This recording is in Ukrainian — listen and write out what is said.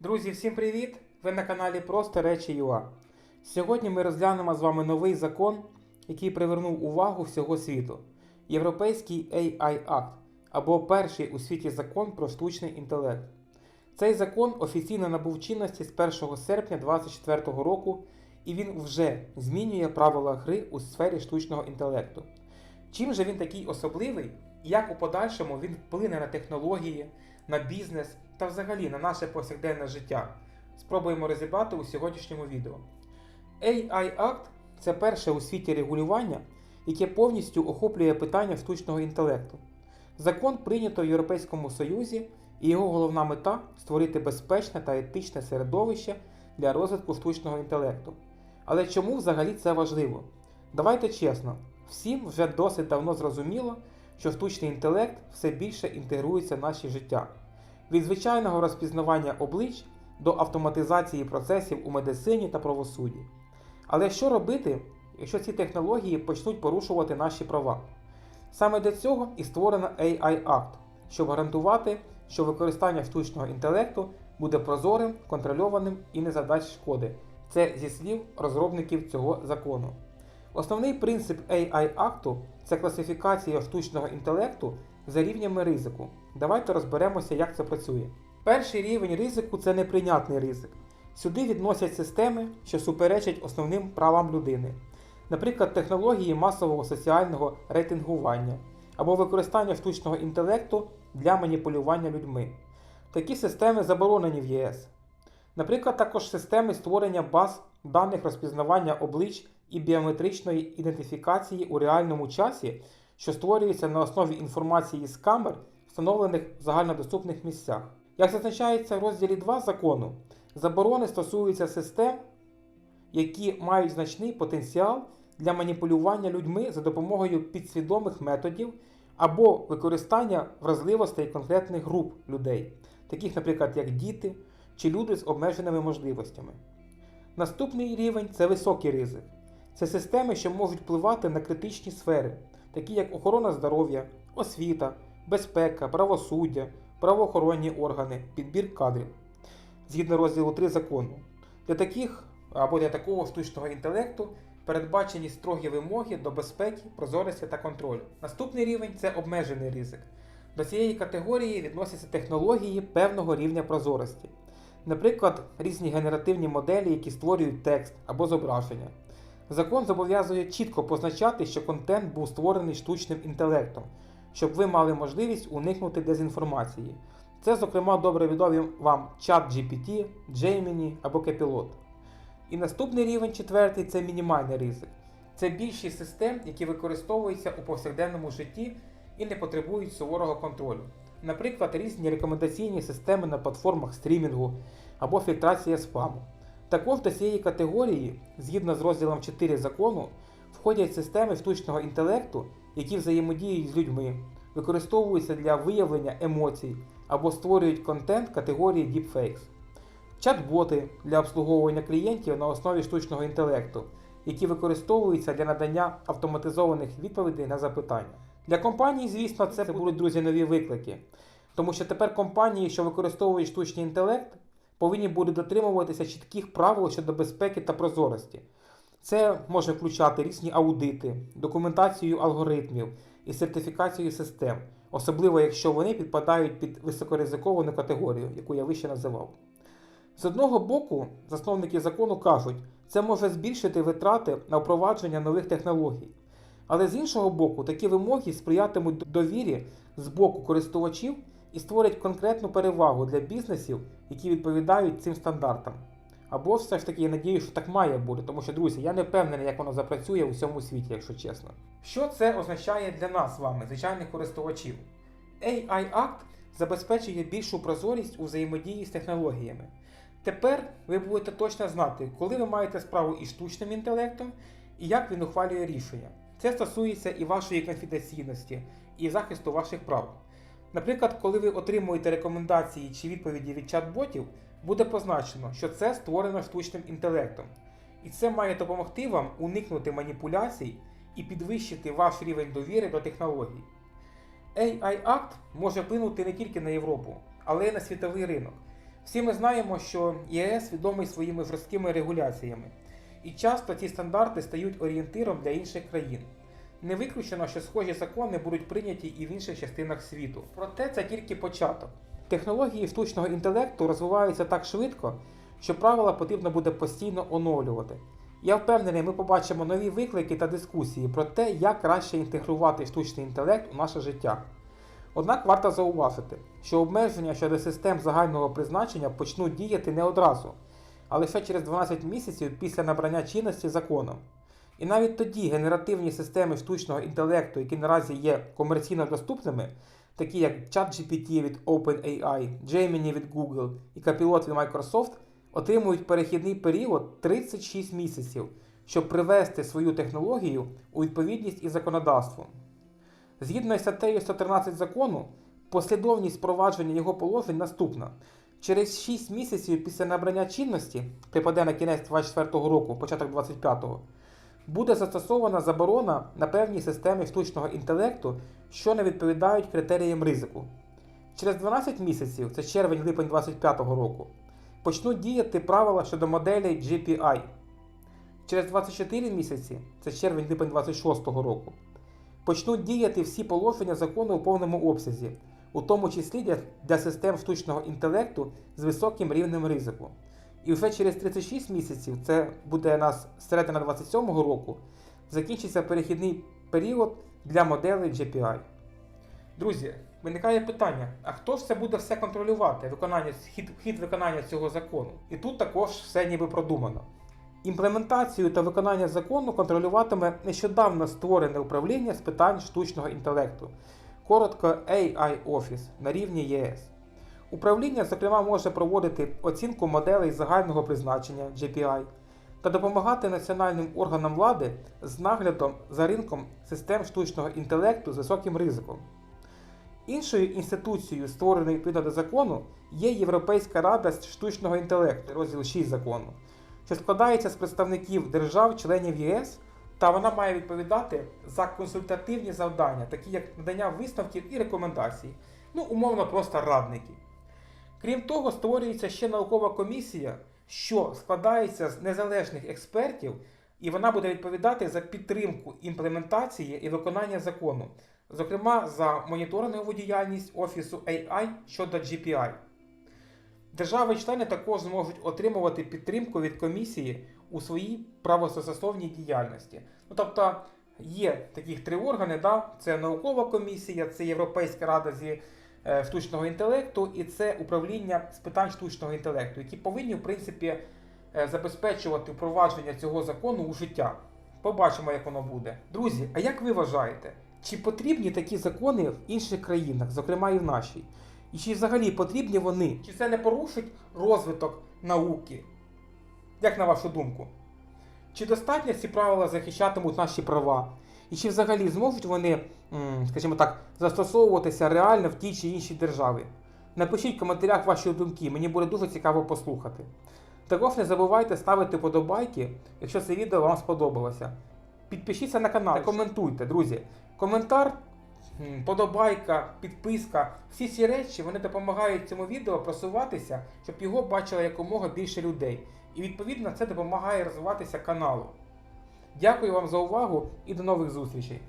Друзі, всім привіт! Ви на каналі Просто Речі ЮА. Сьогодні ми розглянемо з вами новий закон, який привернув увагу всього світу. Європейський AI Act, або перший у світі закон про штучний інтелект. Цей закон офіційно набув чинності з 1 серпня 2024 року, і він вже змінює правила гри у сфері штучного інтелекту. Чим же він такий особливий як у подальшому він вплине на технології, на бізнес та взагалі на наше повсякденне життя? Спробуємо розібрати у сьогоднішньому відео. AI Act це перше у світі регулювання, яке повністю охоплює питання штучного інтелекту. Закон прийнято в Європейському Союзі, і його головна мета створити безпечне та етичне середовище для розвитку штучного інтелекту. Але чому взагалі це важливо? Давайте чесно, всім вже досить давно зрозуміло, що штучний інтелект все більше інтегрується в наші життя. Від звичайного розпізнавання облич до автоматизації процесів у медицині та правосудді. Але що робити, якщо ці технології почнуть порушувати наші права? Саме для цього і створено AI Act, щоб гарантувати, що використання штучного інтелекту буде прозорим, контрольованим і не завдасть шкоди. Це зі слів розробників цього закону. Основний принцип AI Act – це класифікація штучного інтелекту за рівнями ризику. Давайте розберемося, як це працює. Перший рівень ризику це неприйнятний ризик. Сюди відносять системи, що суперечать основним правам людини, наприклад, технології масового соціального рейтингування або використання штучного інтелекту для маніпулювання людьми. Такі системи заборонені в ЄС. Наприклад, також системи створення баз даних розпізнавання облич і біометричної ідентифікації у реальному часі, що створюються на основі інформації з камер, встановлених в загальнодоступних місцях. Як зазначається в розділі 2 закону, заборони стосуються систем, які мають значний потенціал для маніпулювання людьми за допомогою підсвідомих методів або використання вразливостей конкретних груп людей, таких, наприклад, як діти чи люди з обмеженими можливостями. Наступний рівень це високий ризик. Це системи, що можуть впливати на критичні сфери, такі як охорона здоров'я, освіта, безпека, правосуддя, правоохоронні органи, підбір кадрів. Згідно розділу 3 закону. Для таких або для такого штучного інтелекту передбачені строгі вимоги до безпеки, прозорості та контролю. Наступний рівень це обмежений ризик. До цієї категорії відносяться технології певного рівня прозорості. Наприклад, різні генеративні моделі, які створюють текст або зображення. Закон зобов'язує чітко позначати, що контент був створений штучним інтелектом, щоб ви мали можливість уникнути дезінформації. Це, зокрема, добре відомі вам чат GPT, Gemini або Кепілот. І наступний рівень, четвертий, це мінімальний ризик. Це більшість систем, які використовуються у повсякденному житті і не потребують суворого контролю. Наприклад, різні рекомендаційні системи на платформах стрімінгу або фільтрація спаму. Також до цієї категорії, згідно з розділом 4 закону, входять системи штучного інтелекту, які взаємодіють з людьми, використовуються для виявлення емоцій або створюють контент категорії Deepfakes. Чат-боти для обслуговування клієнтів на основі штучного інтелекту, які використовуються для надання автоматизованих відповідей на запитання. Для компаній, звісно, це будуть друзі нові виклики, тому що тепер компанії, що використовують штучний інтелект, повинні будуть дотримуватися чітких правил щодо безпеки та прозорості. Це може включати різні аудити, документацію алгоритмів і сертифікацію систем, особливо якщо вони підпадають під високоризиковану категорію, яку я вище називав. З одного боку, засновники закону кажуть, це може збільшити витрати на впровадження нових технологій. Але з іншого боку, такі вимоги сприятимуть довірі з боку користувачів і створять конкретну перевагу для бізнесів, які відповідають цим стандартам. Або все ж таки я надію, що так має бути, тому що, друзі, я не впевнений, як воно запрацює у всьому світі, якщо чесно. Що це означає для нас з вами, звичайних користувачів? AI Act забезпечує більшу прозорість у взаємодії з технологіями. Тепер ви будете точно знати, коли ви маєте справу із штучним інтелектом і як він ухвалює рішення. Це стосується і вашої конфіденційності, і захисту ваших прав. Наприклад, коли ви отримуєте рекомендації чи відповіді від чат-ботів, буде позначено, що це створено штучним інтелектом. І це має допомогти вам уникнути маніпуляцій і підвищити ваш рівень довіри до технологій. AI Act може вплинути не тільки на Європу, але й на світовий ринок. Всі ми знаємо, що ЄС відомий своїми жорсткими регуляціями, і часто ці стандарти стають орієнтиром для інших країн. Не виключено, що схожі закони будуть прийняті і в інших частинах світу. Проте це тільки початок. Технології штучного інтелекту розвиваються так швидко, що правила потрібно буде постійно оновлювати. Я впевнений, ми побачимо нові виклики та дискусії про те, як краще інтегрувати штучний інтелект у наше життя. Однак варто зауважити, що обмеження щодо систем загального призначення почнуть діяти не одразу, а лише через 12 місяців після набрання чинності законом. І навіть тоді генеративні системи штучного інтелекту, які наразі є комерційно доступними, такі як ChatGPT від OpenAI, Gemini від Google і Copilot від Microsoft, отримують перехідний період 36 місяців, щоб привести свою технологію у відповідність із законодавством. Згідно із статтею 113 закону, послідовність впровадження його положень наступна. Через 6 місяців після набрання чинності, припаде на кінець 24 року, початок 25-го, буде застосована заборона на певні системи штучного інтелекту, що не відповідають критеріям ризику. Через 12 місяців, це червень-липень 25-го року, почнуть діяти правила щодо моделей GPI. Через 24 місяці, це червень-липень 26-го року, почнуть діяти всі положення закону у повному обсязі, у тому числі для систем штучного інтелекту з високим рівнем ризику. І вже через 36 місяців, це буде у нас середина 27-го року, закінчиться перехідний період для моделей GPI. Друзі, виникає питання: а хто ж це буде все контролювати, виконання, хід, хід виконання цього закону? І тут також все ніби продумано. Імплементацію та виконання закону контролюватиме нещодавно створене управління з питань штучного інтелекту, коротко AI Office на рівні ЄС. Управління, зокрема, може проводити оцінку моделей загального призначення GPI та допомагати національним органам влади з наглядом за ринком систем штучного інтелекту з високим ризиком. Іншою інституцією, створеною відповідно до закону, є Європейська рада з штучного інтелекту, розділ 6 закону, що складається з представників держав-членів ЄС, та вона має відповідати за консультативні завдання, такі як надання висновків і рекомендацій, ну, умовно, просто радники. Крім того, створюється ще наукова комісія, що складається з незалежних експертів, і вона буде відповідати за підтримку імплементації і виконання закону, зокрема за моніторингову діяльність Офісу AI щодо GPI. Держави-члени також зможуть отримувати підтримку від комісії у своїй правозастосовній діяльності. Ну, тобто є таких три органи: да? це наукова комісія, це Європейська рада зі штучного інтелекту і це управління з питань штучного інтелекту, які повинні, в принципі, е, забезпечувати впровадження цього закону у життя. Побачимо, як воно буде. Друзі, а як ви вважаєте, чи потрібні такі закони в інших країнах, зокрема і в нашій? І чи взагалі потрібні вони? Чи це не порушить розвиток науки? Як на вашу думку? Чи достатньо ці правила захищатимуть наші права? І чи взагалі зможуть вони, скажімо так, застосовуватися реально в тій чи іншій державі? Напишіть в коментарях ваші думки, мені буде дуже цікаво послухати. Також не забувайте ставити подобайки, якщо це відео вам сподобалося. Підпишіться на канал, та коментуйте, друзі. Коментар, подобайка, підписка, всі ці речі вони допомагають цьому відео просуватися, щоб його бачило якомога більше людей. І відповідно це допомагає розвиватися каналу. Дякую вам за увагу і до нових зустрічей!